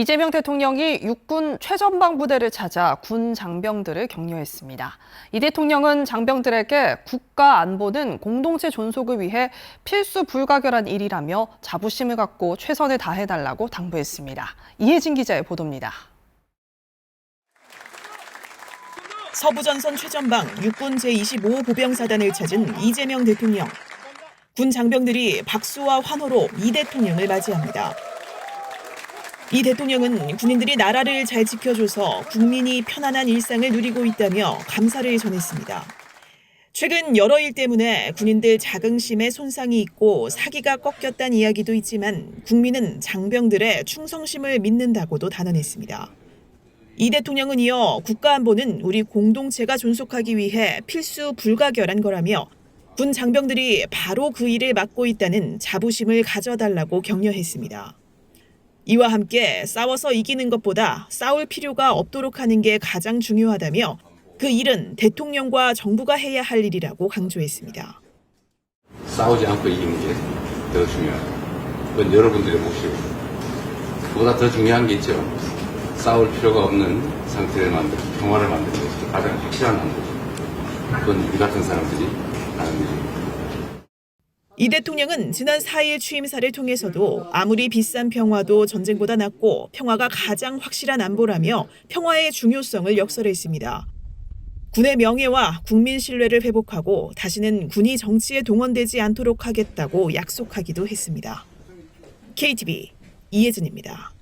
이재명 대통령이 육군 최전방 부대를 찾아 군 장병들을 격려했습니다. 이 대통령은 장병들에게 국가 안보는 공동체 존속을 위해 필수 불가결한 일이라며 자부심을 갖고 최선을 다해달라고 당부했습니다. 이혜진 기자의 보도입니다. 서부전선 최전방 육군 제25 보병사단을 찾은 이재명 대통령. 군 장병들이 박수와 환호로 이 대통령을 맞이합니다. 이 대통령은 군인들이 나라를 잘 지켜줘서 국민이 편안한 일상을 누리고 있다며 감사를 전했습니다. 최근 여러 일 때문에 군인들 자긍심에 손상이 있고 사기가 꺾였다는 이야기도 있지만 국민은 장병들의 충성심을 믿는다고도 단언했습니다. 이 대통령은 이어 국가안보는 우리 공동체가 존속하기 위해 필수 불가결한 거라며 군 장병들이 바로 그 일을 맡고 있다는 자부심을 가져달라고 격려했습니다. 이와 함께 싸워서 이기는 것보다 싸울 필요가 없도록 하는 게 가장 중요하다며 그 일은 대통령과 정부가 해야 할 일이라고 강조했습니다. 싸우지 않고 이기는 게 더 중요하다. 그건 여러분들의 몫이고 그보다 더 중요한 게 있죠. 싸울 필요가 없는 상태를 만들고 평화를 만드는 가장 확실한 방법이죠. 그건 우리 같은 사람들이 하는 일입니다. 이 대통령은 지난 4일 취임사를 통해서도 아무리 비싼 평화도 전쟁보다 낫고 평화가 가장 확실한 안보라며 평화의 중요성을 역설했습니다. 군의 명예와 국민 신뢰를 회복하고 다시는 군이 정치에 동원되지 않도록 하겠다고 약속하기도 했습니다. KTV 이혜진입니다.